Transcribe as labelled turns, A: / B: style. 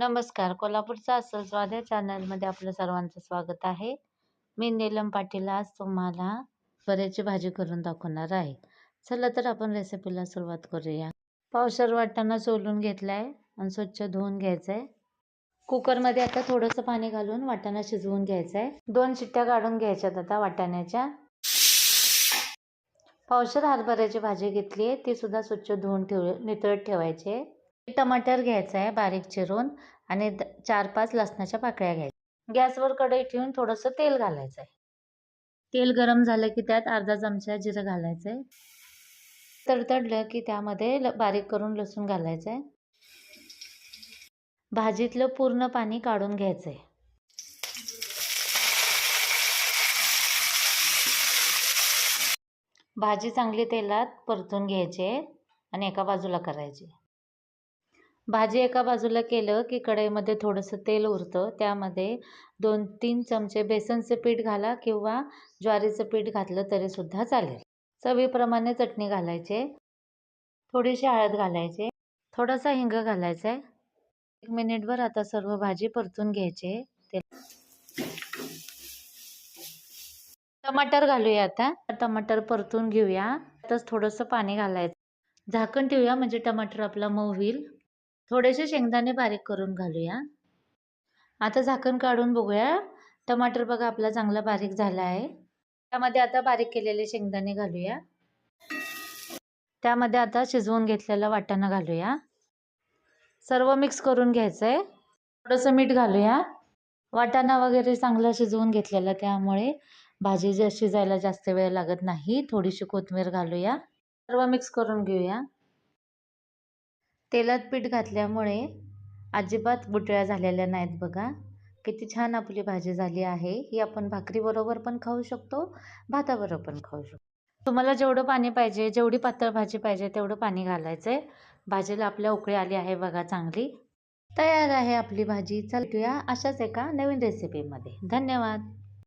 A: नमस्कार. कोल्हापूरचा अस्सल स्वाद या चॅनलमध्ये आपलं सर्वांचं स्वागत आहे. मी नीलम पाटील आज तुम्हाला बऱ्याची भाजी करून दाखवणार आहे. चला तर आपण रेसिपीला सुरुवात करूया. पावसाळ वाटाणा सोलून घेतला आहे आणि स्वच्छ धुवून घ्यायचं आहे कुकरमध्ये आता थोडंसं पाणी घालून वाटाणा शिजवून घ्यायचा आहे दोन शिट्ट्या काढून घ्यायच्यात आता वाटाण्याच्या. पावसाळ हरभऱ्याची भाजी घेतली आहे ती सुद्धा स्वच्छ धुवून ठेव नितळत ठेवायची आहे. टमाटर घ्यायचं आहे बारीक चिरून आणि चार पाच लसणाच्या पाकळ्या घ्यायच्या. गॅसवर कढई ठेवून थोडंसं तेल घालायचं आहे तेल गरम झालं की त्यात अर्धा चमचा जिरं घालायचं आहे तडतडलं की त्यामध्ये बारीक करून लसूण घालायचं आहे भाजीतलं पूर्ण पाणी काढून घ्यायचं आहे भाजी चांगली तेलात परतून घ्यायची आहे आणि एका बाजूला करायची भाजी एका बाजूला केलं की कढईमध्ये थोडंसं तेल उरतं. त्यामध्ये दोन तीन चमचे बेसनचे पीठ घाला किंवा ज्वारीचं पीठ घातलं तरीसुद्धा चालेल. चवीप्रमाणे चटणी घालायचे. थोडीशी हळद घालायचे. थोडासा हिंग घालायचा. आहे एक मिनिटभर आता सर्व भाजी परतून घ्यायचे. ते टमाटर घालूया आता. टमाटर परतून घेऊया. आताच थोडंसं पाणी घालायचं. झाकण ठेवूया म्हणजे टमाटर आपला मऊ होईल. थोडेसे शेंगदाणे बारीक करून घालूया. आता झाकण काढून बघूया. टमाटर बघा आपला चांगला बारीक झाला आहे. त्यामध्ये आता बारीक केलेले शेंगदाणे घालूया. त्यामध्ये आता शिजवून घेतलेला वाटाणा घालूया. सर्व मिक्स करून घ्यायचं आहे थोडंसं मीठ घालूया. वाटाणा वगैरे चांगला शिजवून घेतलेला त्यामुळे भाजी जे शिजायला जास्त वेळ लागत नाही थोडीशी कोथिंबीर घालूया. सर्व मिक्स करून घेऊया. तेलात पीठ घातल्यामुळे अजिबात बुटळ्या झालेल्या नाहीत बघा. किती छान आपली भाजी झाली आहे. ही आपण भाकरीबरोबर पण खाऊ शकतो भाताबरोबर पण खाऊ शकतो. तुम्हाला जेवढं पाणी पाहिजे जेवढी पातळ भाजी पाहिजे तेवढं पाणी घालायचं आहे भाजीला आपल्या उकळी आली आहे बघा चांगली. तयार आहे आपली भाजी. चालतूया अशाच एका नवीन रेसिपीमध्ये धन्यवाद.